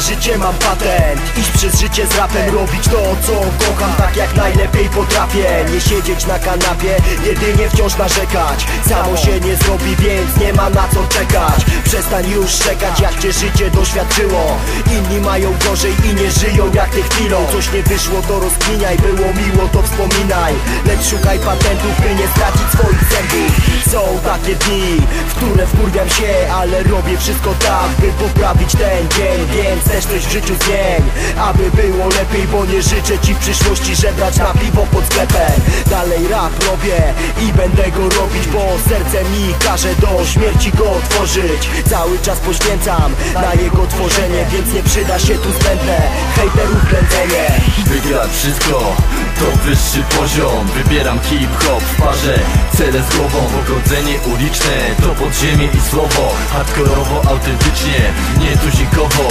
życie mam patent. Iść przez życie z rapem, robić to co kocham Tak jak najlepiej potrafię. Nie siedzieć na kanapie, jedynie wciąż narzekać. Samo się nie zrobi, więc nie ma na co czekać. Przestań już czekać jak cię życie doświadczyło. Inni mają gorzej i nie żyją jak ty chwilą. Coś nie wyszło to rozkminiaj, było miło to wspominaj. Lecz szukaj patentów, by nie stracić swoich zębów. Są takie dni, w które wkurwiam się Ale robię wszystko tak, by poprawić ten dzień. Więc też coś w życiu zmień Aby było lepiej, bo nie życzę ci w przyszłości Żebrać na piwo pod sklepem. Dalej rap robię i będę go robić Bo serce mi każe do śmierci go otworzyć Cały czas poświęcam na jego tworzenie Więc nie przyda się tu zbędne. Hejterów kręcenie Wygrać wszystko wyższy poziom. Wybieram hip-hop w parze Cele z głową, pogodzenie uliczne. To podziemie i słowo Hardkorowo, autentycznie, nie tuzikowo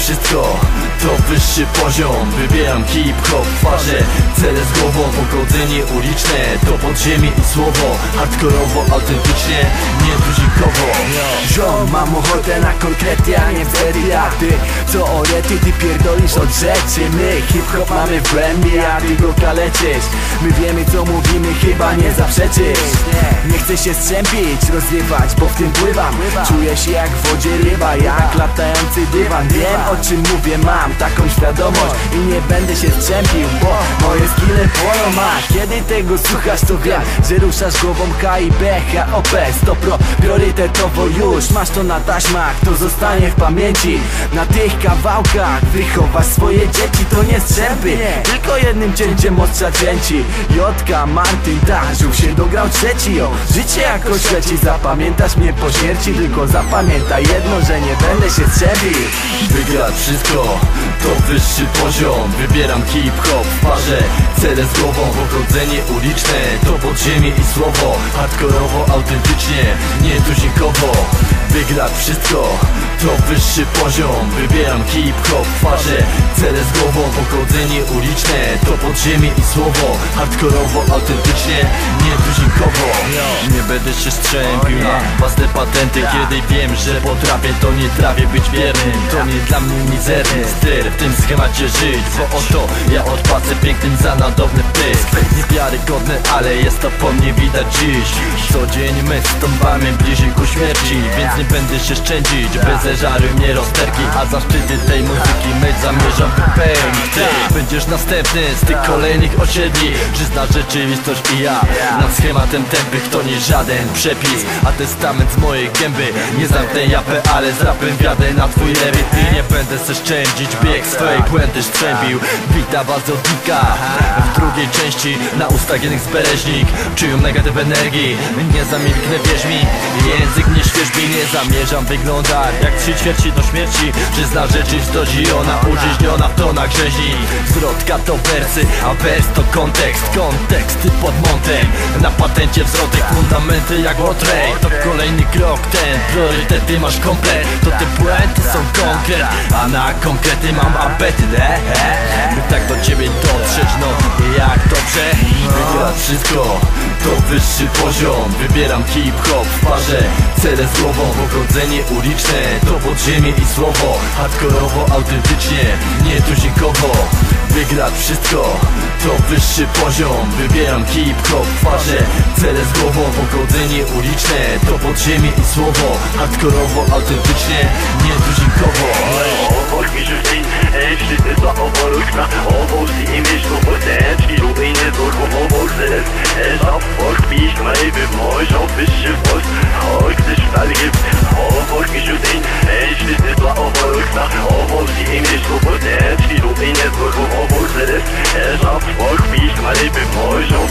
wszystko to wyższy poziom. Wybieram hip-hop w parze Cele z głową, pogodzenie uliczne. To podziemie i słowo Hardkorowo, autentycznie, nie tuzikowo Ziom, mam ochotę na konkrety, a nie w ty Co orety, ty pierdolisz od rzeczy. My hip-hop mamy w głębi, a ty go kaleczysz My wiemy co mówimy, chyba nie zaprzeczysz. Nie chcę się strzępić, rozwiewać, bo w tym pływam. Czuję się jak w wodzie ryba, jak latający dywan Wiem o czym mówię, mam taką świadomość I nie będę się strzępił, bo moje skille płoną A kiedy tego słuchasz, to wiem, że ruszasz głową K i B, H, O, P, 100 pro Priorytetowo już, masz to na taśmach To zostanie w pamięci. Na tych kawałkach wychowasz swoje dzieci To nie strzępy, tylko jednym cięciem ostrza cięci Jotka, Martin, Darzył się dograł trzeci o, Życie jakoś leci, zapamiętasz mnie po śmierci Tylko zapamiętaj jedno, że nie będę się strzępił Wygrać wszystko to wyższy poziom. Wybieram hip-hop w parze Cele z głową, pogodzenie uliczne. To podziemie i słowo Hardkorowo, autentycznie, nie tuzikowo Wygrać wszystko to wyższy poziom. Wybieram hip-hop w parze Cele z głową, pogodzenie uliczne. To podziemie i słowo Hardkorowo, autentycznie, nie będę się strzępił na własne patenty. Kiedy wiem, że potrafię, to nie trafię być wiernym To nie dla mnie mizerny styl W tym schemacie żyć Bo oto ja odpłacę pięknym za nadowny pysk. Niewiarygodne, ale jest to po mnie widać dziś. Co dzień my stąpamy bliżej ku śmierci Więc nie będę się szczędzić Bez zeżary mnie rozterki. A zaszczyty tej muzyki my zamierzam wypełnić. Ty będziesz następny z tych kolejnych osiedli. Przyznasz rzeczywistość i ja Nad schematem tępych to nie żaden przepis A testament z mojej gęby. Nie zamknę japę, ale z rapem wiadę na twój lewit I nie będę se szczędzić Bieg swojej błędy strzębił Wita bazodnika W drugiej części na ustach jeden zbereźnik. Czują negatyw energii. Nie zamilknę wierz mi. Język nie świeżbi Nie zamierzam wyglądać Jak trzy ćwierci do śmierci. Przyzna rzeczywistość i ona użyźniona w tonach rzeźni Zwrotka to wersy, a wers to kontekst. Konteksty pod montem Na patencie wzrotek Fundamenty jak Watray To kolejny krok ten Priorytety masz komplet. To te błędy są konkret A na konkrety mam apetyt e, e, By tak do ciebie dotrzeć No jak dobrze? Wygrać wszystko to wyższy poziom. Wybieram hip-hop w parze. Cele z głową, pogodzenie uliczne. To podziemie i słowo. Hardkorowo, autentycznie, nie tuzikowo Wygrać wszystko. To wyższy poziom. Wybieram hip-hop w parze. Cele z głową, pogodzenie uliczne. To podziemie i słowo. Hardkorowo, autentycznie, nie tuzikowo ich bleibe morgen auf fische Frost Hock sich Stall gibt, auf Hock ich und den Ich nicht nicht war auf Hock nach Auf Hock die Englisch so wird Er ist die Lupe in der auf Hock selbst Er ist ab wie ich bleibe auf